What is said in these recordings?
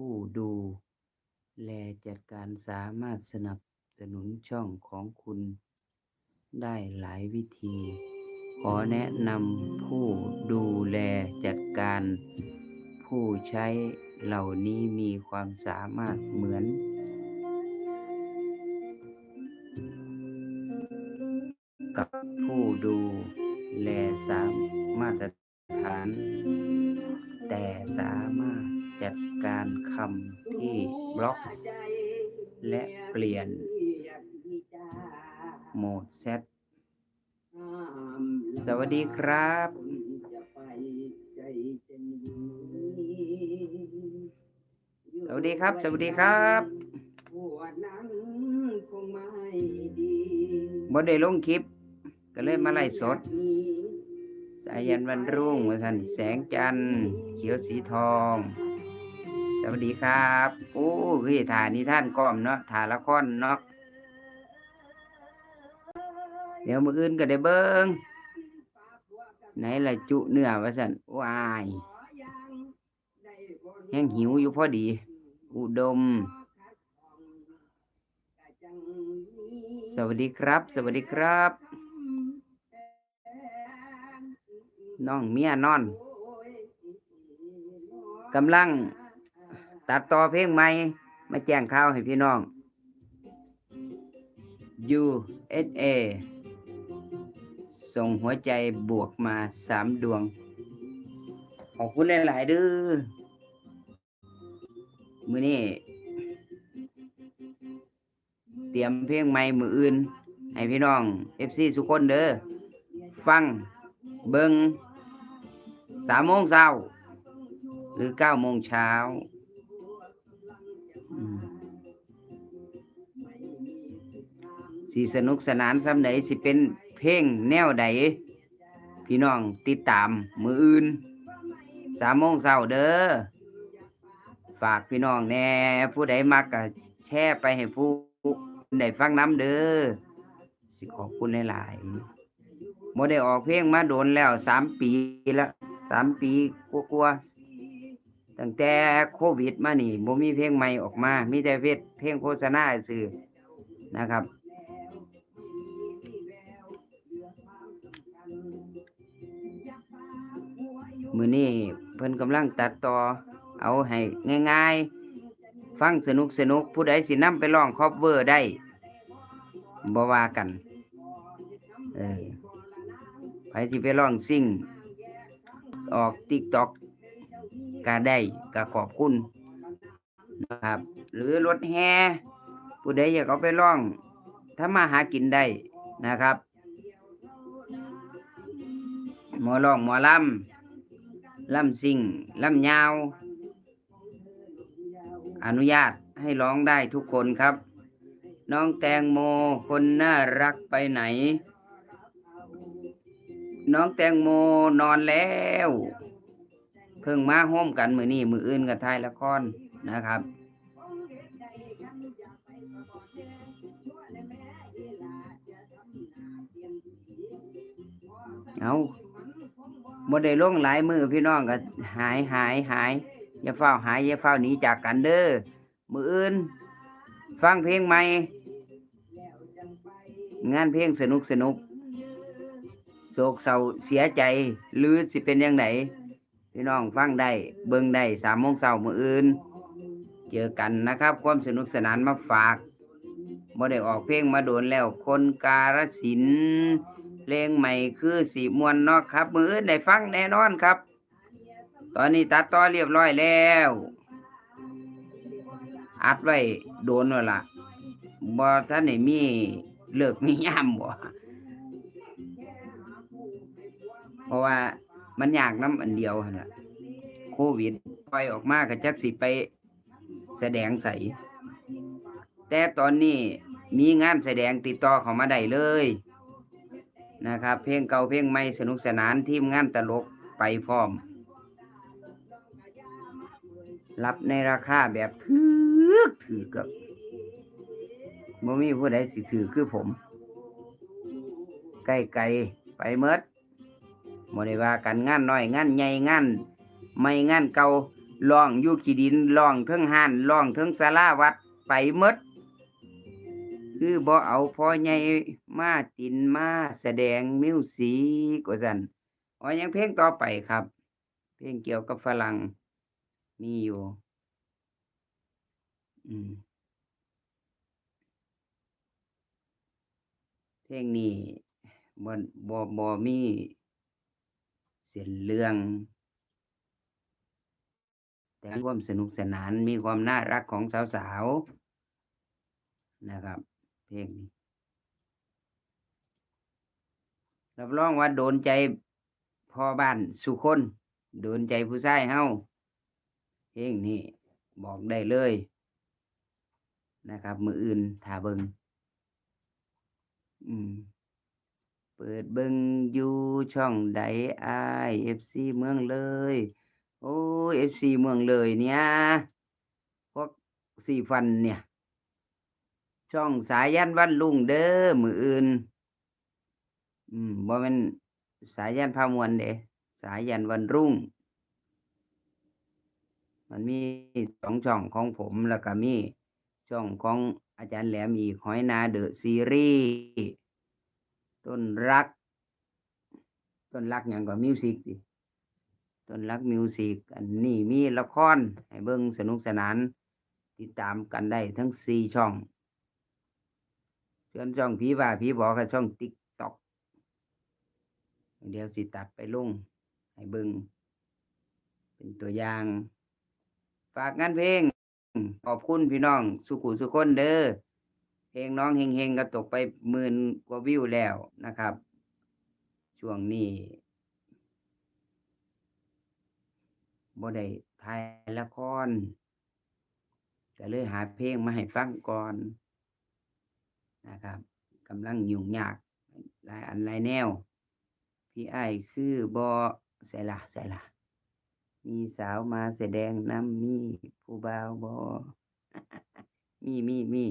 ผู้ดู แลจัดการสามารถสนับสนุนช่องของคุณ ได้หลายวิธี ขอแนะนำผู้ดูแลจัดการ ผู้ใช้เหล่านี้มีความสามารถเหมือนกับผู้ดูแลสามมาตรฐาน แต่สามารถ จัดการคำที่บล็อก และเปลี่ยนโหมดเซตสวัสดีครับสวัสดีครับ สวัสดีครับบ่ได้ลงคลิป ก็เลยมาไล่สด สายันวันรุ่งวสันแสงจันทร์เขียวสีทอง วัสดีครับ โอ้คือถ่ายนิท่านก้อมเนาะถ่ายละครเนาะเดี๋ยวมืออื่นก็ได้เบิ้งไหนละจุเนื้อวะสันว้ายแห้งหิวอยู่พอดี อุดม สวัสดีครับ สวัสดีครับ น้องเมียนอนกำลัง ตัดต่อเพลงใหม่มาแจ้งข่าวให้พี่น้อง USA ส่งหัวใจบวกมาสามดวง ขอบคุณหลายๆเด้อมือนี้เตรียมเพลงใหม่มืออื่น ให้พี่น้อง FC สุกคนเด้อฟังเบิงสามโมงเช้า หรือเก้าโมงเช้า สิสนุกสนานสำใดสิเป็นเพลงแนวใดพี่น้องติดตามมืออื่นสามโมงเช้าเด้อฝากพี่น้องแน่ผู้ใดมักก็แชร์ไปให้ผู้ได้ฟังน้ำเด้อสิขอบคุณหลายๆโมได้ออกเพลงมาโดนแล้วสามปีแล้วสามปีกลัวๆตั้งแต่โควิดมานี่บ่มีเพลงใหม่ออกมา มีแต่เพลงเพลงโฆษณาซื่อนะครับ มือนี้เพิ่นกำลังตัดต่อเอาให้ง่าย ๆ ฟังสนุกสนุกผู้ใดสินำไปร้องคอฟเวอร์ได้บ่ว่ากันเออไปสิไปร้องซิ่ง ออกติ๊กต็อกก็ได้ก็ขอบคุณนะครับ หรือรถแห่ผู้ใดอยากเอาไปร้อง ถ้ามาหากินได้นะครับ หมอร้องหมอลำ ลำซิ่งลำยาว อนุญาตให้ร้องได้ทุกคนครับ น้องแตงโมคนน่ารักไปไหน น้องแตงโมนอนแล้ว เพิ่งมาห้มกันมือนี้มืออื่นกับทายละครนะครับเอา บ่ได้ลงหลายมือพี่น้องก็หายหายหายอย่าเฝ้าหายอย่าเฝ้าหนีจากกันเด้อมืออื่น ฟังเพลงใหม่งานเพลงสนุกสนุกโศกเศร้าเสียใจ หรือสิเป็นยังไงพี่น้องฟังได้เบิ่งได้สามโมงเช้ามืออื่น เจอกันนะครับ ความสนุกสนานมาฝากบ่ได้ออกเพลงมาโดนแล้วคนการสิน เพลงใหม่คือสีมวนเนอกครับ มืออื่นได้ฟังแน่นอนครับ ตอนนี้ตัดต่อเรียบร้อยแล้ว อัดไว้โดนแล้วล่ะบ่ท่านได้มีเลิกมียามบ่เพราะว่ามันยากน้ำอันเดียวน่ะโควิดปล่อยออกมาก็จักสิไปแสดงใส แต่ตอนนี้มีงานแสดงติดต่อเข้ามาได้เลย นะครับ เพลงเก่าเพลงใหม่สนุกสนานทีมงานตลกไปพร้อม รับในราคาแบบถือถือกับบ่มีผู้ใดสิถือคือผม ใกล้ไกลไปเมดบ่ได้ว่ากันงานน้อยงานใหญ่งานไม่งานเก่าร้องอยู่ขี้ดินร้องเทิงห้านร้องเทิงศาลาวัดไปหมด คือบ่เอาพ่อใหญ่มาตินมาแสดงมิวสิกว่าซั่นอ๋อยังเพลงต่อไปครับ เพลงเกี่ยวกับฝรั่งมีอยู่ อืมเพลงนี้บ่บ่บ่มีเส้นเรื่อง แต่มีความสนุกสนานมีความน่ารักของสาวๆนะครับ เพลงนี้รับรองว่าโดนใจพ่อบ้านสุคน โดนใจผู้ชายเฮาเพลงนี้บอกได้เลย นะครับ มืออื่นถ้าเบิงอืมเปิดเบิงอยู่ช่องใดไอเอฟซีเมืองเลย โอ้เอฟซีเมืองเลยเนี่ยพวกสี่ฟันเนี่ย ช่องสายยันวันลุงเด้อมืออื่น อืมบ่แม่นสายยันพามวลเด้สายยันวันรุ่ง มันมีสองช่องของผมแล้วก็มีช่องของอาจารย์แหลมอีกหอยนาเดอะซีรีส์ต้นรัก ต้นรักอย่างก็มิวสิกดิต้นรักมิวสิกอันนี้มีละครให้เบิ่งสนุกสนาน ติดตามกันได้ทั้งสี่ช่อง ส่วนช่องผีว่าผีบอกกับช่องติ๊กต็อกเดี๋ยวสิตัดไปลงให้เบิงเป็นตัวอย่าง ฝากงานเพลง ขอบคุณพี่น้อง สุขุสุคนเด้อเพลงน้องเฮงเฮงก็ตกไปหมื่นกว่าวิวแล้วนะครับ ช่วงนี้บ่ได้ถ่ายละครก็เลยหาเพลงมาให้ฟังก่อน นะครับกำลังยุ่งยากหลายอันหลายแนว พี่ไอคือบ่ใส่ละใส่ละมีสาวมาแสดงน้ำมีผู้บ่าวบ่มีมีมี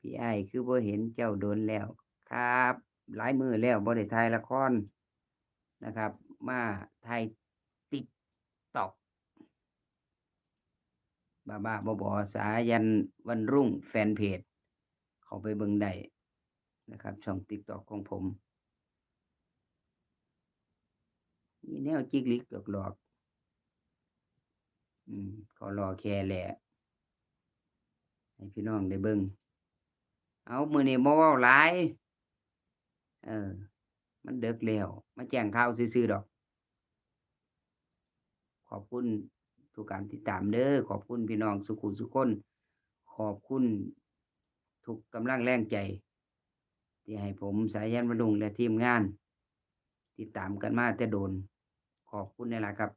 พี่ไอคือบ่เห็นเจ้าโดนแล้ว ครับ หลายมือแล้วบ่ได้ถ่ายละครนะครับ มาถ่ายติ๊กตอกบ้าบ้าบอบอสายันวันรุ่งแฟนเพจ เขาไปเบิ่งได้นะครับ ช่องติ๊กตอกของผมมีแนวจิกลิกหลอกๆอืมเขารอแค่แหละให้พี่น้องได้เบิ่งเอามือนี้บ่เว้าหลายเออ มันเดึกแล้วมาแจ้งข่าวซื่อๆดอก ขอบคุณทุกการติดตามเด้อขอบคุณพี่น้องสุขุสุคน ขอบคุณ ทุกกำลังแรงใจ ที่ให้ผมสายยันบรรลุงและทีมงาน ติดตามกันมาแต่โดน ขอบคุณนี่แหละครับ